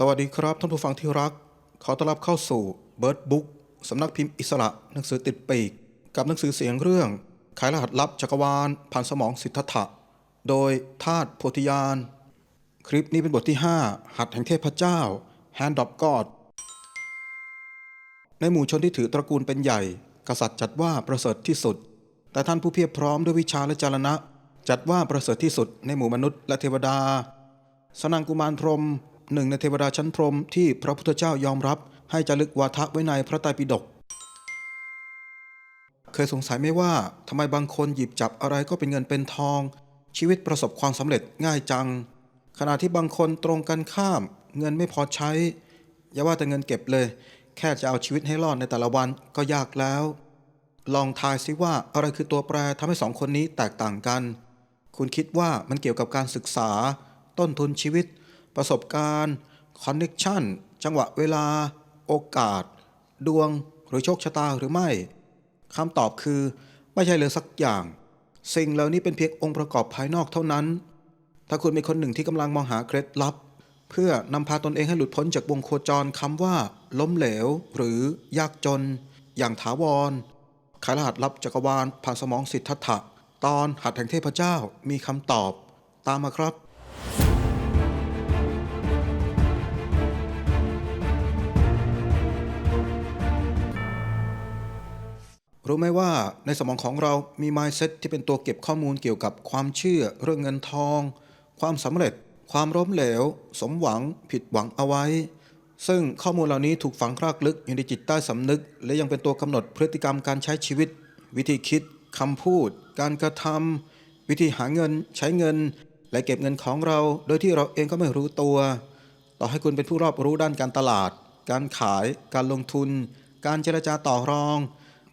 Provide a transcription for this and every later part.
สวัสดีครับท่านผู้ฟังที่รัก ขอต้อนรับเข้าสู่เบิร์ดบุ๊กสำนักพิมพ์อิสระหนังสือติดปีก กับหนังสือเสียงเรื่อง ขายรหัสลับจักรวาลผ่านสมองสิทธัตถะ โดยธาตุโพธิญาณคลิปนี้เป็นบทที่ 5 หัดแห่งเทพเจ้า Hand of God ในหมู่ชนที่ถือตระกูลเป็นใหญ่ กษัตริย์จัดว่าประเสริฐที่สุด แต่ท่านผู้เพียบพร้อมด้วยวิชาและจารณะ จัดว่าประเสริฐที่สุดในหมู่มนุษย์และเทวดา สนังกุมารพรม หนึ่งในเทวดาชั้นพรหมที่พระพุทธเจ้ายอมรับให้จารึกวาทะไว้ในพระไตรปิฎก เคยสงสัยไหมว่าทำไมบางคนหยิบจับอะไรก็เป็นเงินเป็นทอง ชีวิตประสบความสำเร็จง่ายจัง ขณะที่บางคนตรงกันข้าม เงินไม่พอใช้ อย่าว่าแต่เงินเก็บเลย แค่จะเอาชีวิตให้รอดในแต่ละวันก็ยากแล้ว ลองทายซิว่าอะไรคือตัวแปรทำให้สองคนนี้แตกต่างกัน คุณคิดว่ามันเกี่ยวกับการศึกษา ต้นทุนชีวิต ประสบการณ์คอนเน็ชันจังหวะเวลา โอกาส ดวงหรือโชคชะตาหรือไม่คำตอบคือ ไม่ใช่เลยสักอย่าง สิ่งเหล่านี้เป็นเพียงองค์ประกอบภายนอกเท่านั้น ถ้าคุณเป็นคนหนึ่งที่กำลังมองหาเคล็ดลับ เพื่อนำพาตนเองให้หลุดพ้นจากวงโคจรคำว่า ล้มเหลว หรือยากจน อย่างถาวรขายรหัสลับจักรวาลผ่านสมองสิทธัตถะตอนหัดแห่งเทพเจ้ามีคำตอบ ตามมาครับ รู้ไหมว่าในสมองของเรามี mindset ที่เป็นตัวเก็บข้อมูลเกี่ยวกับความเชื่อ เรื่องเงินทอง ความสำเร็จ ความล้มเหลว สมหวัง ผิดหวังเอาไว้ ซึ่งข้อมูลเหล่านี้ถูกฝังรากลึกอยู่ในจิตใต้สำนึก และยังเป็นตัวกำหนดพฤติกรรมการใช้ชีวิต วิธีคิดคำพูด การกระทำวิธีหาเงิน ใช้เงิน และเก็บเงินของเรา โดยที่เราเองก็ไม่รู้ตัว ต่อให้คุณเป็นผู้รอบรู้ด้านการตลาด การขาย การลงทุน การเจรจาต่อรอง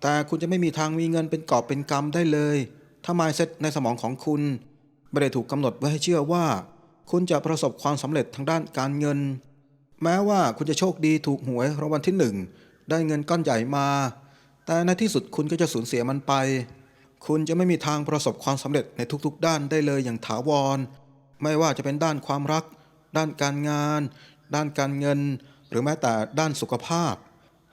แต่คุณจะไม่มีทางมีเงินเป็นกอบเป็นกำได้เลย ถ้า mindset ในสมองของคุณ ไม่ได้ถูกกำหนดไว้ให้เชื่อว่า คุณจะประสบความสำเร็จทางด้านการเงิน แม้ว่าคุณจะโชคดีถูกหวยรางวัลที่หนึ่งได้เงินก้อนใหญ่มา แต่ในที่สุดคุณก็จะสูญเสียมันไป คุณจะไม่มีทางประสบความสำเร็จในทุกๆ ด้านได้เลยอย่างถาวร ไม่ว่าจะเป็นด้านความรัก ด้านการงาน ด้านการเงิน หรือแม้แต่ด้านสุขภาพ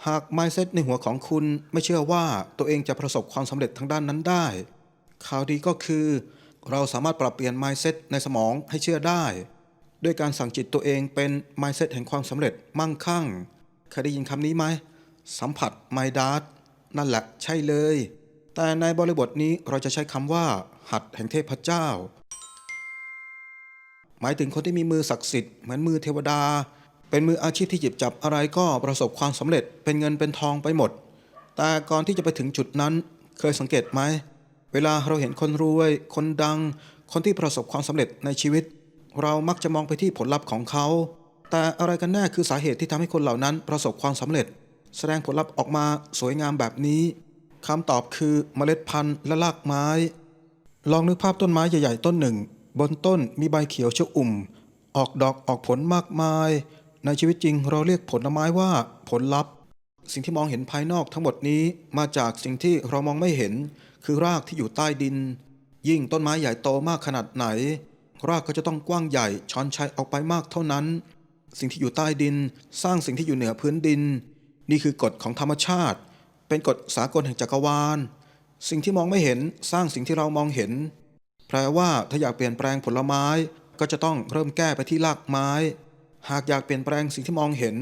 หาก mindset ในหัวของคุณไม่เชื่อว่าตัวเองจะประสบความสำเร็จทางด้านนั้นได้ ข่าวดีก็คือ เราสามารถปรับเปลี่ยน mindset ในสมองให้เชื่อได้ ด้วยการสั่งจิตตัวเองเป็น mindset แห่งความสำเร็จมั่งคั่งเคยได้ยินคำนี้ไหม สัมผัส my dad นั่นแหละใช่เลย แต่ในบริบทนี้เราจะใช้คำว่า หัดแห่งเทพเจ้า หมายถึงคนที่มีมือศักดิ์สิทธิ์เหมือนมือเทวดา เป็นมืออาชีพที่หยิบจับอะไรก็ประสบความสำเร็จเป็นเงินเป็นทองไปหมด แต่ก่อนที่จะไปถึงจุดนั้นเคยสังเกตไหม เวลาเราเห็นคนรวย คนดัง คนที่ประสบความสำเร็จในชีวิต เรามักจะมองไปที่ผลลัพธ์ของเขา แต่อะไรกันแน่คือสาเหตุที่ทำให้คนเหล่านั้นประสบความสำเร็จ แสดงผลลัพธ์ออกมาสวยงามแบบนี้คำตอบคือเมล็ดพันธุ์และรากไม้ ลองนึกภาพต้นไม้ใหญ่ ๆ ต้นหนึ่ง บนต้นมีใบเขียวชอุ่ม ออกดอกออกผลมากมาย ในชีวิตจริงเราเรียกผลไม้ว่าผลลัพธ์ สิ่งที่มองเห็นภายนอกทั้งหมดนี้มาจากสิ่งที่เรามองไม่เห็น คือรากที่อยู่ใต้ดิน ยิ่งต้นไม้ใหญ่โตมากขนาดไหน รากก็จะต้องกว้างใหญ่ช้อนชัยออกไปมากเท่านั้น สิ่งที่อยู่ใต้ดิน สร้างสิ่งที่อยู่เหนือพื้นดิน นี่คือกฎของธรรมชาติ เป็นกฎสากลแห่งจักรวาล สิ่งที่มองไม่เห็นสร้างสิ่งที่เรามองเห็น แปลว่าถ้าอยากเปลี่ยนแปลงผลไม้ก็จะต้องเริ่มแก้ไปที่รากไม้ หากอยากเปลี่ยนแปลงสิ่งที่มองเห็น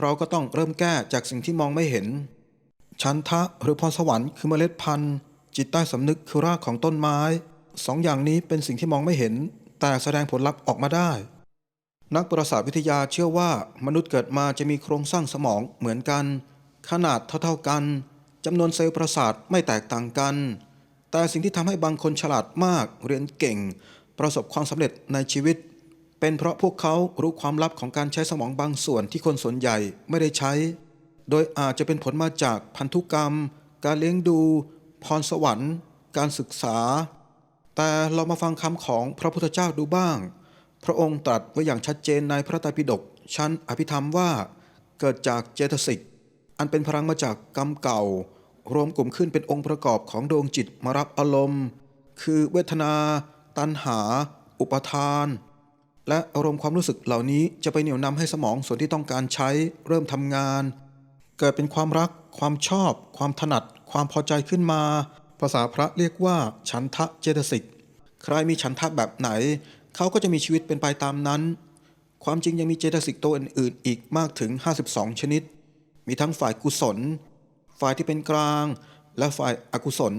เราก็ต้องเริ่มแก้จากสิ่งที่มองไม่เห็น ชันทะหรือพรสวรรค์คือเมล็ดพันธุ์ จิตใต้สำนึกคือรากของต้นไม้สองอย่างนี้เป็นสิ่งที่มองไม่เห็น แต่แสดงผลลัพธ์ออกมาได้ นักประสาทวิทยาเชื่อว่ามนุษย์เกิดมาจะมีโครงสร้างสมองเหมือนกัน ขนาดเท่าๆกันจำนวนเซลล์ประสาทไม่แตกต่างกัน แต่สิ่งที่ทำให้บางคนฉลาดมากเรียนเก่ง ประสบความสำเร็จในชีวิต เป็นเพราะพวกเขารู้ความลับของการใช้สมองบางส่วนที่คนส่วนใหญ่ไม่ได้ใช้ โดยอาจจะเป็นผลมาจากพันธุกรรม การเลี้ยงดู พรสวรรค์ การศึกษา แต่เรามาฟังคำของพระพุทธเจ้าดูบ้าง พระองค์ตรัสไว้อย่างชัดเจนในพระไตรปิฎกชั้นอภิธรรมว่าเกิดจากเจตสิก อันเป็นพลังมาจากกรรมเก่า รวมกลุ่มขึ้นเป็นองค์ประกอบของดวงจิตมารับอารมณ์ คือเวทนา ตัณหา อุปทาน และอารมณ์ความรู้สึกเหล่านี้จะไปเหนี่ยวนำให้สมองส่วนที่ต้องการใช้เริ่มทำงาน เกิดเป็นความรัก ความชอบ ความถนัด ความพอใจขึ้นมา ภาษาพระเรียกว่า ฉันทะเจตสิก ใครมีฉันทะแบบไหน เขาก็จะมีชีวิตเป็นไปตามนั้น ความจริงยังมีเจตสิกตัวอื่นๆ อีกมากถึง 52 ชนิด มีทั้งฝ่ายกุศล ฝ่ายที่เป็นกลาง และฝ่ายอกุศล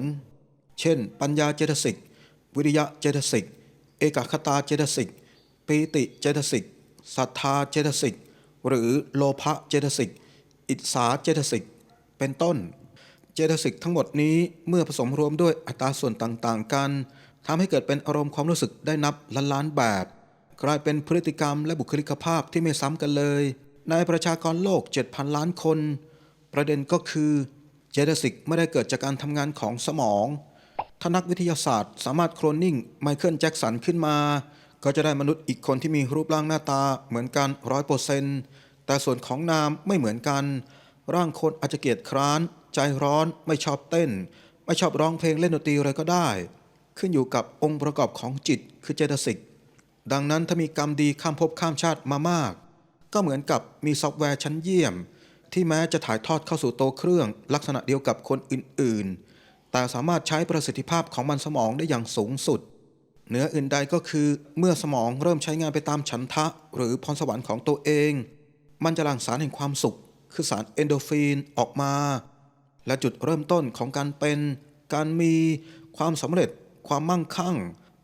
เช่น ปัญญาเจตสิก วิริยะเจตสิก เอกคตาเจตสิก ปีติเจตสิกศรัทธาเจตสิกหรือโลภะเจตสิกอิสาเจตสิกเป็นต้น เจตสิกทั้งหมดนี้เมื่อผสมรวมด้วยอัตราส่วนต่างๆ กันทำให้เกิดเป็นอารมณ์ความรู้สึกได้นับล้านล้านๆแบบกลายเป็นพฤติกรรมและบุคลิกภาพที่ไม่ซ้ำกันเลย ในประชากรโลก 7,000 ล้านคน ประเด็นก็คือเจตสิกไม่ได้เกิดจากการทำงานของสมองถ้านักวิทยาศาสตร์สามารถโคลนนิ่งไมเคิลแจ็คสันขึ้นมา ก็จะได้มนุษย์อีกคนที่มีรูปร่างหน้าตาเหมือนกันร้อยเปอร์เซนต์แต่ส่วนของนามไม่เหมือนกัน ร่างคนอาจจะเกียจคร้าน ใจร้อนไม่ชอบเต้น ไม่ชอบร้องเพลงเล่นดนตรีอะไรก็ได้ ขึ้นอยู่กับองค์ประกอบของจิตคือเจตสิก ดังนั้นถ้ามีกรรมดีข้ามภพข้ามชาติมามาก ก็เหมือนกับมีซอฟต์แวร์ชั้นเยี่ยม ที่แม้จะถ่ายทอดเข้าสู่โตเครื่อง ลักษณะเดียวกับคนอื่นๆ แต่สามารถใช้ประสิทธิภาพของมันสมองได้อย่างสูงสุด เหนืออื่นใดก็คือเมื่อสมองเริ่มใช้งานไปตามฉันทะ หรือพรสวรรค์ของตัวเอง มันจะหลั่งสารแห่งความสุข คือสารเอนโดฟินออกมา และจุดเริ่มต้นของการเป็น การมีความสำเร็จ ความมั่งคั่ง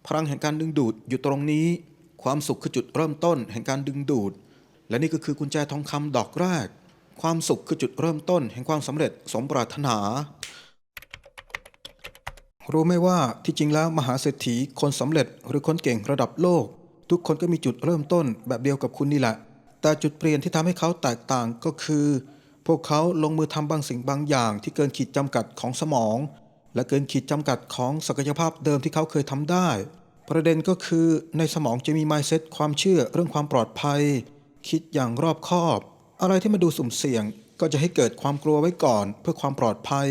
พลังแห่งการดึงดูดอยู่ตรงนี้ ความสุขคือจุดเริ่มต้นแห่งการดึงดูด และนี่ก็คือกุญแจทองคำดอกแรก ความสุขคือจุดเริ่มต้นแห่งความสำเร็จสมปรารถนา รู้ไหมว่าที่จริงแล้วมหาเศรษฐีคนสำเร็จหรือคนเก่งระดับโลก ทุกคนก็มีจุดเริ่มต้นแบบเดียวกับคุณนี่แหละ แต่จุดเปลี่ยนที่ทำให้เขาแตกต่างก็คือ พวกเขาลงมือทำบางสิ่งบางอย่าง ที่เกินขีดจำกัดของสมอง และเกินขีดจำกัดของศักยภาพเดิมที่เขาเคยทำได้ ประเด็นก็คือในสมองจะมี mindset ความเชื่อเรื่องความปลอดภัย คิดอย่างรอบคอบ อะไรที่มาดูสุ่มเสี่ยง ก็จะให้เกิดความกลัวไว้ก่อน เพื่อความปลอดภัย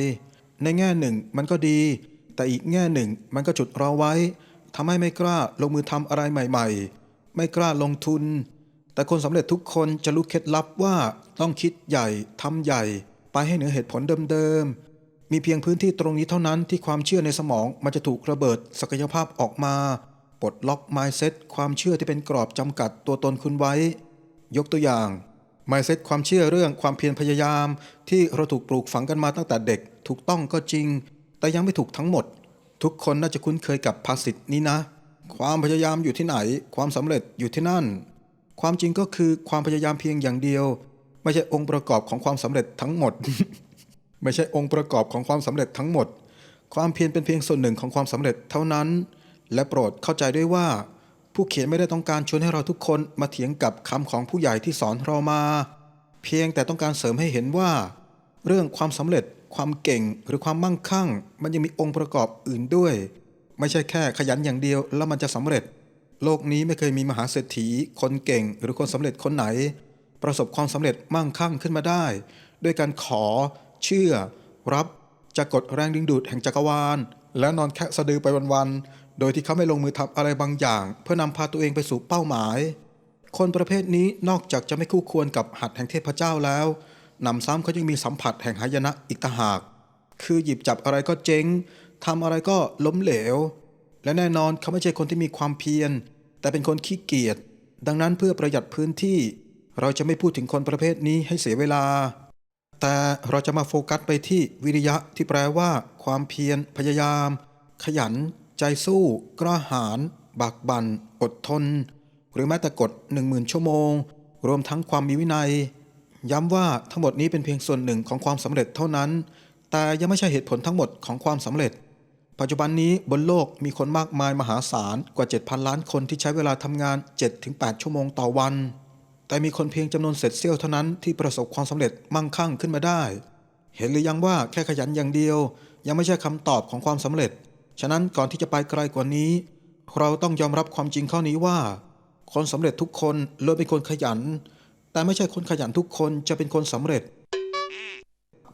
ในแง่หนึ่งมันก็ดี แต่อีกแง่หนึ่งมันก็จุดเราไว้ทำให้ไม่กล้าลงมือทำอะไรใหม่ ๆ ไม่กล้าลงทุน แต่คนสำเร็จทุกคนจะรู้เคล็ดลับว่าต้องคิดใหญ่ทำใหญ่ ไปให้เหนือเหตุผลเดิมๆ มีเพียงพื้นที่ตรงนี้เท่านั้นที่ความเชื่อในสมองมันจะถูกระเบิดศักยภาพออกมาปลดล็อก mindset ความเชื่อที่เป็นกรอบจำกัดตัวตนคุณไว้ ยกตัวอย่าง mindset ความเชื่อเรื่องความเพียรพยายาม ที่เราถูกปลูกฝังกันมาตั้งแต่เด็กถูกต้องก็จริง แต่ยังไม่ถูกทั้งหมด ทุกคนน่าจะคุ้นเคยกับภาษิตนี้นะ ความพยายามอยู่ที่ไหน ความสำเร็จอยู่ที่นั่น ความจริงก็คือความพยายามเพียงอย่างเดียว ไม่ใช่องค์ประกอบของความสำเร็จทั้งหมด ไม่ใช่องค์ประกอบของความสำเร็จทั้งหมด ความเพียรเป็นเพียงส่วนหนึ่งของความสำเร็จเท่านั้น และโปรดเข้าใจด้วยว่า ผู้เขียนไม่ได้ต้องการชวนให้เราทุกคนมาเถียงกับคำของผู้ใหญ่ที่สอนเรามา เพียงแต่ต้องการเสริมให้เห็นว่า เรื่องความสำเร็จความเก่งหรือความมั่งคั่ง มันยังมีองค์ประกอบอื่นด้วย ไม่ใช่แค่ขยันอย่างเดียวแล้วมันจะสำเร็จ โลกนี้ไม่เคยมีมหาเศรษฐี คนเก่งหรือคนสำเร็จคนไหน ประสบความสำเร็จมั่งคั่งขึ้นมาได้ ด้วยการขอ เชื่อ รับจากกฎแรงดึงดูดแห่งจักรวาล และนอนแค่สะดือไปวันๆโดยที่เขาไม่ลงมือทำอะไรบางอย่าง เพื่อนำพาตัวเองไปสู่เป้าหมาย คนประเภทนี้นอกจากจะไม่คู่ควรกับหัตถ์แห่งเทพเจ้าแล้ว นำซ้ำเขายังมีสัมผัสแห่งหายนะอีกต่างหาก คือหยิบจับอะไรก็เจ๊งทำอะไรก็ล้มเหลว และแน่นอนเขาไม่ใช่คนที่มีความเพียร แต่เป็นคนขี้เกียจ ดังนั้นเพื่อประหยัดพื้นที่ เราจะไม่พูดถึงคนประเภทนี้ให้เสียเวลา แต่เราจะมาโฟกัสไปที่วิริยะที่แปลว่า ความเพียร พยายาม ขยัน ใจสู้กล้าหาญบักบัน่นอดทน หรือแม้แต่กฎ10,000 ชั่วโมง รวมทั้งความมีวินัย ย้ำว่าทั้งหมดนี้เป็นเพียงส่วนหนึ่งของความสำเร็จเท่านั้น แต่ยังไม่ใช่เหตุผลทั้งหมดของความสำเร็จ ปัจจุบันนี้บนโลกมีคนมากมายมหาศาลกว่า 7,000 ล้านคนที่ใช้เวลาทำงาน 7-8 ชั่วโมงต่อวัน แต่มีคนเพียงจำนวนเศษเสี้ยวเท่านั้นที่ประสบความสำเร็จมั่งคั่งขึ้นมาได้ เห็นหรือยังว่าแค่ขยันอย่างเดียว ยังไม่ใช่คำตอบของความสำเร็จ ฉะนั้นก่อนที่จะไปไกลกว่านี้ เราต้องยอมรับความจริงข้อนี้ว่า คนสำเร็จทุกคนล้วนเป็นคนขยัน แต่ไม่ใช่คนขยันทุกคนจะเป็นคนสำเร็จ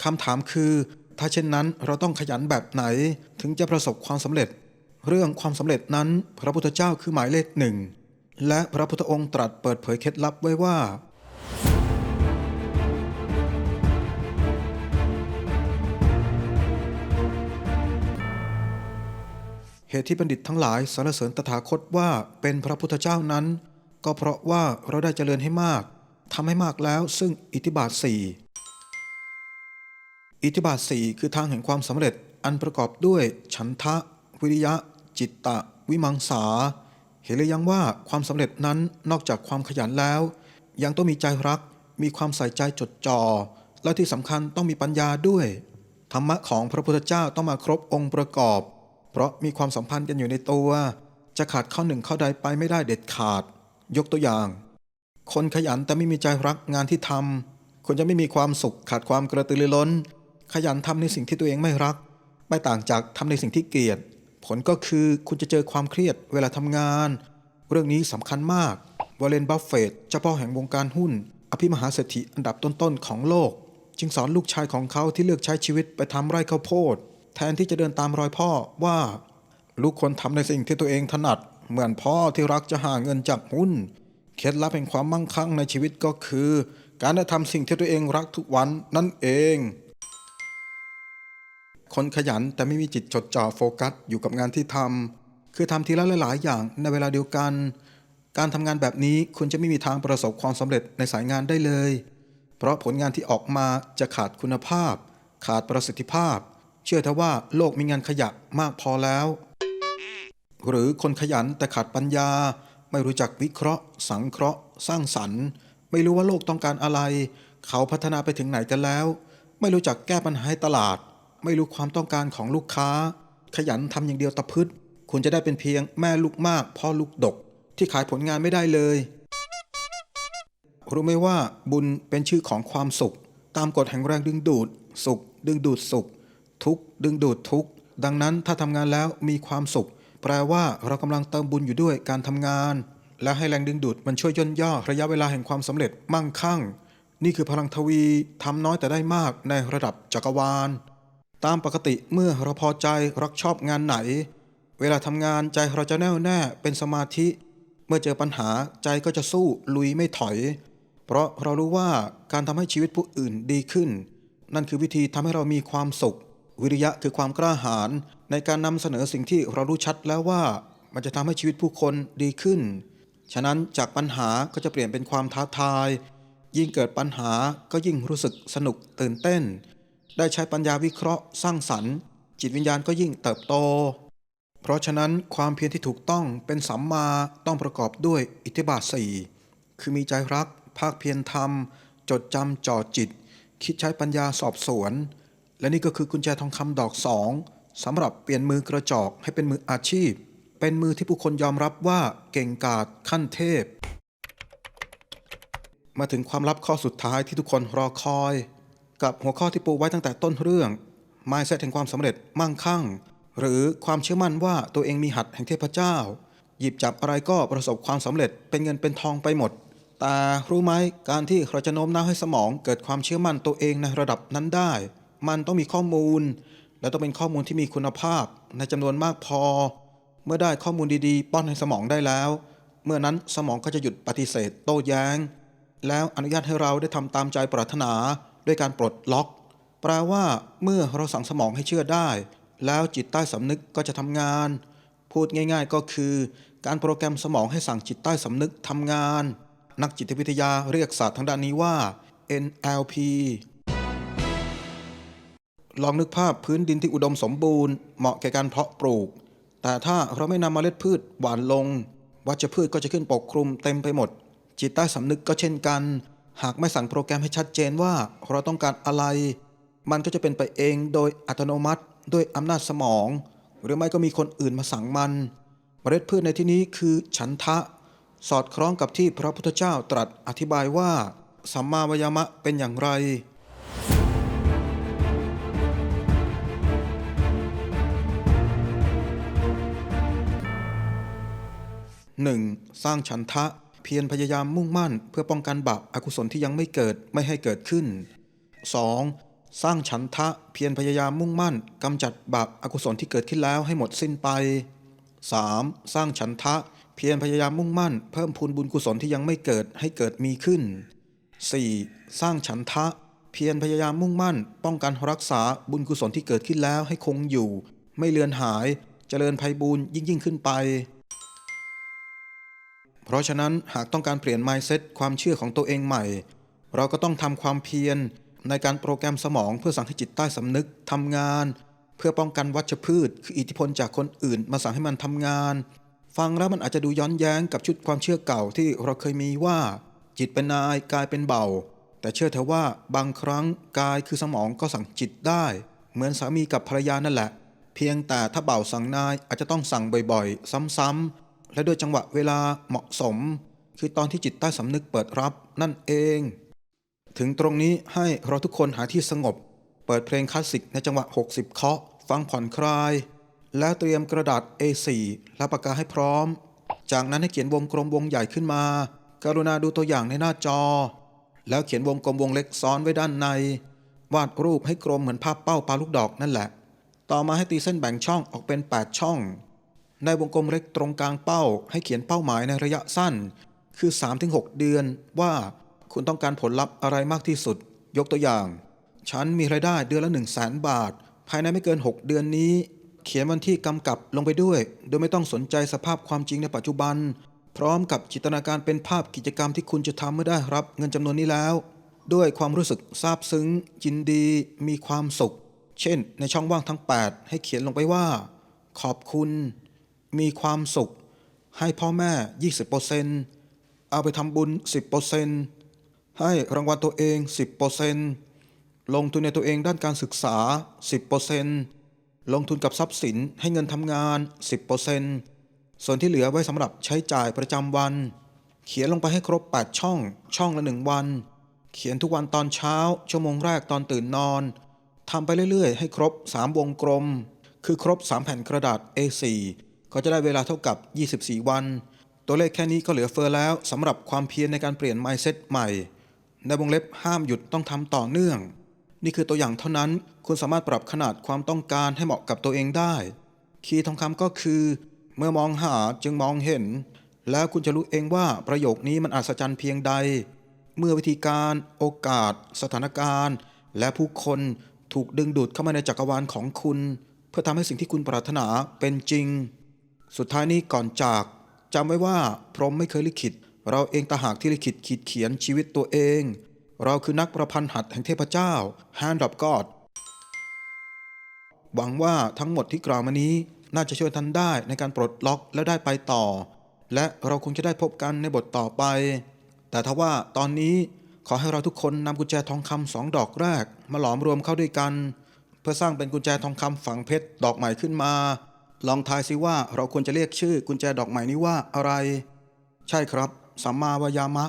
คำถามคือ ถ้าเช่นนั้นเราต้องขยันแบบไหนถึงจะประสบความสำเร็จ เรื่องความสำเร็จนั้น พระพุทธเจ้าคือหมายเลขหนึ่งและพระพุทธองค์ตรัสเปิดเผยเคล็ดลับไว้ว่า เหตุที่บัณฑิตทั้งหลายสรรเสริญตถาคตว่าเป็นพระพุทธเจ้านั้น ก็เพราะว่าเราได้เจริญให้มาก ทำให้มากแล้วซึ่งอิทธิบาทสี่อิทธิบาทสี่คือทางแห่งความสำเร็จอันประกอบด้วยฉันทะ วิริยะ จิตตะ วิมังสา เห็นหรือยังว่าความสำเร็จนั้นนอกจากความขยันแล้ว ยังต้องมีใจรัก มีความใส่ใจจดจ่อและที่สำคัญต้องมีปัญญาด้วย ธรรมะของพระพุทธเจ้าต้องมาครบองค์ประกอบ เพราะมีความสัมพันธ์กันอยู่ในตัว จะขาดข้อหนึ่งข้อใดไปไม่ได้เด็ดขาด ยกตัวอย่าง คนขยันแต่ไม่มีใจรักงานที่ทำคุณจะไม่มีความสุขขาดความกระตือรือร้น ขยันทำในสิ่งที่ตัวเองไม่รัก ไม่ต่างจากทำในสิ่งที่เกลียด ผลก็คือคุณจะเจอความเครียดเวลาทำงาน เรื่องนี้สำคัญมากวอลเลนบัฟเฟต์เจ้าพ่อแห่งวงการหุ้น อภิมหาเศรษฐีอันดับต้นๆของโลก จึงสอนลูกชายของเขาที่เลือกใช้ชีวิตไปทำไร่ข้าวโพด แทนที่จะเดินตามรอยพ่อว่า ลูกควรทำในสิ่งที่ตัวเองถนัด เหมือนพ่อที่รักจะหาเงินจากหุ้น เคล็ดลับแห่งความมั่งคั่งในชีวิตก็คือ การได้ทำสิ่งที่ตัวเองรักทุกวันนั่นเอง คนขยันแต่ไม่มีจิตจดจ่อโฟกัสอยู่กับงานที่ทำคือทำทีละหลายๆ อย่างในเวลาเดียวกัน การทำงานแบบนี้คุณจะไม่มีทางประสบความสำเร็จในสายงานได้เลย เพราะผลงานที่ออกมาจะขาดคุณภาพ ขาดประสิทธิภาพ เชื่อเถอะว่าโลกมีงานขยะมากพอแล้ว หรือคนขยันแต่ขาดปัญญา ไม่รู้จักวิเคราะห์ สังเคราะห์ สร้างสรรค์ ไม่รู้ว่าโลกต้องการอะไร เขาพัฒนาไปถึงไหนกันแล้ว ไม่รู้จักแก้ปัญหาให้ตลาด ไม่รู้ความต้องการของลูกค้า ขยันทำอย่างเดียวตะพืชคุณจะได้เป็นเพียงแม่ลูกมากพ่อลูกดก ที่ขายผลงานไม่ได้เลย รู้ไหมว่าบุญเป็นชื่อของความสุข ตามกฎแห่งแรงดึงดูด สุข ดึงดูดสุข ทุกข์ดึงดูดทุกข์ดังนั้นถ้าทำงานแล้วมีความสุข แปลว่าเรากำลังเติมบุญอยู่ด้วยการทำงาน และให้แรงดึงดูดมันช่วยย่นย่อระยะเวลาแห่งความสำเร็จมั่งคั่ง นี่คือพลังทวีทำน้อยแต่ได้มากในระดับจักรวาล ตามปกติเมื่อเราพอใจรักชอบงานไหน เวลาทำงานใจเราจะแน่วแน่เป็นสมาธิ เมื่อเจอปัญหาใจก็จะสู้ลุยไม่ถอย เพราะเรารู้ว่าการทำให้ชีวิตผู้อื่นดีขึ้น นั่นคือวิธีทำให้เรามีความสุข วิริยะคือความกล้าหาญ ในการนำเสนอสิ่งที่เรารู้ชัดแล้วว่ามันจะทำให้ชีวิตผู้คนดีขึ้น ฉะนั้นจากปัญหาก็จะเปลี่ยนเป็นความท้าทาย ยิ่งเกิดปัญหาก็ยิ่งรู้สึกสนุกตื่นเต้น ได้ใช้ปัญญาวิเคราะห์ สร้างสรรค์ จิตวิญญาณก็ยิ่งเติบโต เพราะฉะนั้นความเพียรที่ถูกต้องเป็นสัมมาต้องประกอบด้วยอิทธิบาทสี่คือมีใจรัก ภาคเพียรทำจดจำจ่อจิต คิดใช้ปัญญาสอบสวน และนี่ก็คือกุญแจทองคำดอกสอง สำหรับเปลี่ยนมือกระจอกให้เป็นมืออาชีพ เป็นมือที่ผู้คนยอมรับว่าเก่งกาจขั้นเทพ มาถึงความลับข้อสุดท้ายที่ทุกคนรอคอย กับหัวข้อที่ปูไว้ตั้งแต่ต้นเรื่อง mindset แห่งความสำเร็จมั่งคั่ง หรือความเชื่อมั่นว่าตัวเองมีหัตถ์แห่งเทพเจ้า หยิบจับอะไรก็ประสบความสำเร็จเป็นเงินเป็นทองไปหมดแต่รู้ไหมการที่เราจะโน้มน้าวให้สมองเกิดความเชื่อมั่นตัวเองในระดับนั้นได้ มันต้องมีข้อมูล และต้องเป็นข้อมูลที่มีคุณภาพในจำนวนมากพอ เมื่อได้ข้อมูลดีๆ ป้อนให้สมองได้แล้ว เมื่อนั้นสมองก็จะหยุดปฏิเสธโต้แย้ง แล้วอนุญาตให้เราได้ทำตามใจปรารถนาด้วยการปลดล็อก แปลว่า เมื่อเราสั่งสมองให้เชื่อได้ แล้วจิตใต้สำนึกก็จะทำงาน พูดง่าย ๆ ก็คือ การโปรแกรมสมองให้สั่งจิตใต้สำนึกทำงาน นักจิตวิทยาเรียกศาสตร์ทางด้านนี้ว่า NLP ลองนึกภาพพื้นดินที่อุดมสมบูรณ์เหมาะแก่การเพาะปลูก แต่ถ้าเราไม่นำเมล็ดพืชหว่านลง วัชพืชก็จะขึ้นปกคลุมเต็มไปหมด จิตใต้สำนึกก็เช่นกัน หากไม่สั่งโปรแกรมให้ชัดเจนว่าเราต้องการอะไร มันก็จะเป็นไปเองโดยอัตโนมัติด้วยอำนาจสมอง หรือไม่ก็มีคนอื่นมาสั่งมันเมล็ดพืชในที่นี้คือฉันทะ สอดคล้องกับที่พระพุทธเจ้าตรัสอธิบายว่าสัมมาวายามะเป็นอย่างไร 1. สร้างฉันทะ เพียรพยายามมุ่งมั่น เพื่อป้องกันบาปอากุศลที่ยังไม่เกิดไม่ให้เกิดขึ้น 2. สร้างฉันทะเพียรพยายามมุ่งมั่นกำจัดบาปอากุศลที่เกิดขึ้นแล้วให้หมดสิ้นไป 3. สร้างฉันทะ เพียรพยายามมุ่งมั่น เพิ่มพูนบุญกุศลที่ยังไม่เกิดให้เกิดมีขึ้น 4. สร้างฉันทะ เพียรพยายามมุ่งมั่น ป้องกันรักษาบุญกุศลที่เกิดขึ้นแล้วให้คงอยู่ ไม่เลือนหายเจริญภัยบูญยิ่งยิ่งขึ้นไป เพราะฉะนั้นหากต้องการเปลี่ยน mindset ความเชื่อของตัวเองใหม่ เราก็ต้องทำความเพียรในการโปรแกรมสมองเพื่อสั่งให้จิตใต้สำนึกทำงาน เพื่อป้องกันวัชพืช คืออิทธิพลจากคนอื่น มาสั่งให้มันทำงาน ฟังแล้วมันอาจจะดูย้อนแย้งกับชุดความเชื่อเก่าที่เราเคยมีว่า จิตเป็นนายกายเป็นเบาแต่เชื่อเถอะว่าบางครั้งกายคือสมองก็สั่งจิตได้ เหมือนสามีกับภรรยานั่นแหละ เพียงแต่ถ้าเบาสั่งนายอาจจะต้องสั่งบ่อยๆ ซ้ำๆ และด้วยจังหวะเวลาเหมาะสม คือตอนที่จิตใต้สำนึกเปิดรับนั่นเอง ถึงตรงนี้ให้เราทุกคนหาที่สงบ เปิดเพลงคลาสสิกในจังหวะ 60 เคาะ ฟังผ่อนคลาย แล้วเตรียมกระดาษ A4 และปากกาให้พร้อม จากนั้นให้เขียนวงกลมวงใหญ่ขึ้นมา กรุณาดูตัวอย่างในหน้าจอ แล้วเขียนวงกลมวงเล็กซ้อนไว้ด้านใน วาดรูปให้กลมเหมือนภาพเป้าปลาลูกดอกนั่นแหละ ต่อมาให้ตีเส้นแบ่งช่องออกเป็น 8 ช่อง ในวงกลมเล็กตรงกลางเป้า ให้เขียนเป้าหมายในระยะสั้น คือ 3-6 เดือนว่าคุณต้องการผลลัพธ์อะไรมากที่สุด ยกตัวอย่าง ฉันมีรายได้เดือนละ 1 0 0 0 0แสนบาท ภายในไม่เกิน 6 เดือนนี้ เขียนวันที่กำกับลงไปด้วย โดยไม่ต้องสนใจสภาพความจริงในปัจจุบัน พร้อมกับจินตนาการเป็นภาพกิจกรรมที่คุณจะทำเมื่อได้รับเงินจำนวนนี้แล้ว ด้วยความรู้สึกซาบซึ้งยินดี มีความสุข เช่น ในช่องว่างทั้ง 8 ให้เขียนลงไปว่า ขอบคุณ มีความสุข ให้พ่อแม่ 20%เอาไปทำบุญ 10%ให้รางวัลตัวเอง 10%ลงทุนในตัวเองด้านการศึกษา 10%ลงทุนกับทรัพย์สินให้เงินทำงาน 10%ส่วนที่เหลือไว้สำหรับใช้จ่ายประจำวัน เขียนลงไปให้ครบ 8 ช่อง ช่องละ1วัน เขียนทุกวันตอนเช้า ชั่วโมงแรกตอนตื่นนอนทำไปเรื่อยๆ ให้ครบ 3 วงกลม คือครบ 3 แผ่นกระดาษ A4 ก็จะได้เวลาเท่ากับ 24 วัน ตัวเลขแค่นี้ก็เหลือเฟือแล้วสำหรับความเพียรในการเปลี่ยน mindset ใหม่ ในวงเล็บห้ามหยุดต้องทำต่อเนื่อง นี่คือตัวอย่างเท่านั้น คุณสามารถปรับขนาดความต้องการให้เหมาะกับตัวเองได้ คีย์ทองคำก็คือ เมื่อมองหาจึงมองเห็น แล้วคุณจะรู้เองว่าประโยคนี้มันอัศจรรย์เพียงใด เมื่อวิธีการ โอกาส สถานการณ์ และผู้คนถูกดึงดูดเข้ามาในจักรวาลของคุณ เพื่อทำให้สิ่งที่คุณปรารถนาเป็นจริง สุดท้ายนี้ก่อนจากจำไว้ว่าพรหมไม่เคยลิขิต เราเองตาหากที่ลิขิตขีดเขียนชีวิตตัวเอง เราคือนักประพันธ์หัตแห่งเทพเจ้า Hand of God หวังว่าทั้งหมดที่กล่าวมานี้น่าจะช่วยท่านได้ในการปลดล็อกและได้ไปต่อ และเราคงจะได้พบกันในบทต่อไป แต่ทว่าตอนนี้ขอให้เราทุกคนนำกุญแจทองคำสองดอกแรก มาหลอมรวมเข้าด้วยกัน เพื่อสร้างเป็นกุญแจทองคำฝังเพชรดอกใหม่ขึ้นมา ลองทายสิว่าเราควรจะเรียกชื่อกุญแจดอกใหม่นี้ว่าอะไร ใช่ครับ สัมมาวายามะ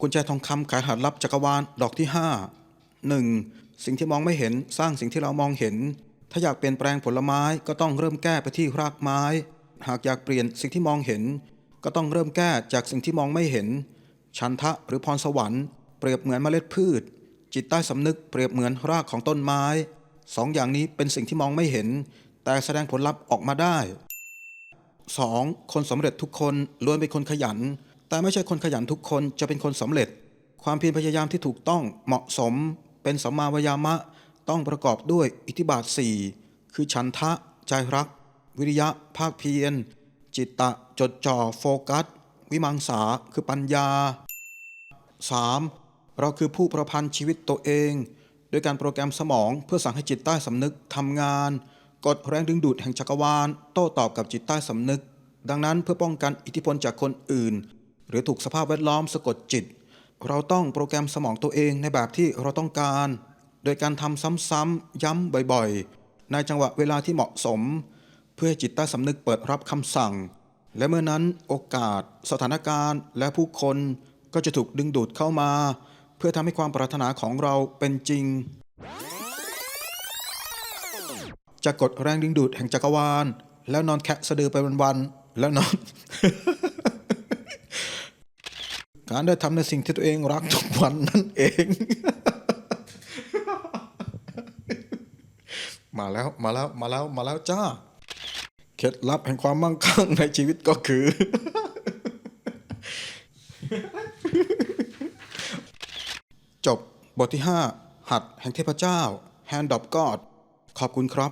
กุญแจทองคำขายหัดลับจักรวาลดอกที่ 5 1. สิ่งที่มองไม่เห็นสร้างสิ่งที่เรามองเห็น ถ้าอยากเปลี่ยนแปลงผลไม้ก็ต้องเริ่มแก้ไปที่รากไม้ หากอยากเปลี่ยนสิ่งที่มองเห็น ก็ต้องเริ่มแก้จากสิ่งที่มองไม่เห็น ชันทะหรือพรสวรรค์เปรียบเหมือนเมล็ดพืช จิตใต้สำนึกเปรียบเหมือนรากของต้นไม้ สองอย่างนี้เป็นสิ่งที่มองไม่เห็น แต่แสดงผลลัพธ์ออกมาได้ 2. คนสำเร็จทุกคนล้วนเป็นคนขยัน แต่ไม่ใช่คนขยันทุกคนจะเป็นคนสำเร็จ ความเพียรพยายามที่ถูกต้องเหมาะสม เป็นสัมมาวายามะ ต้องประกอบด้วยอิทธิบาท 4 คือฉันทะ ใจรัก วิริยะ ภาคเพียร จิตตะ จดจ่อ โฟกัส วิมังสา คือปัญญา 3. เราคือผู้ประพันธ์ชีวิตตัวเอง โดยการโปรแกรมสมองเพื่อสั่งให้จิตใต้สำนึกทำงาน กดแรงดึงดูดแห่งจักรวาลโต้ตอบกับจิตใต้สำนึก ดังนั้นเพื่อป้องกันอิทธิพลจากคนอื่น หรือถูกสภาพแวดล้อมสะกดจิต เราต้องโปรแกรมสมองตัวเองในแบบที่เราต้องการ โดยการทำซ้ำๆย้ำบ่อยๆ ในจังหวะเวลาที่เหมาะสม เพื่อให้จิตใต้สำนึกเปิดรับคำสั่ง และเมื่อนั้นโอกาส สถานการณ์ และผู้คนก็จะถูกดึงดูดเข้ามา พื่อทำให้ความปรารถนาของเราเป็นจริงจะกดแรงดึงดูดแห่งจักรวาล แล้วนอนแคะสะดือไปวันๆแล้วนอน การได้ทำในสิ่งที่ตัวเองรักทุกวันนั่นเอง มาแล้วมาแล้วมาแล้วมาแล้วจ้า เคล็ดลับแห่งความมั่งคั่งในชีวิตก็คือ จบ บทที่ 5 หัดแห่งเทพเจ้า Hand of God ขอบคุณครับ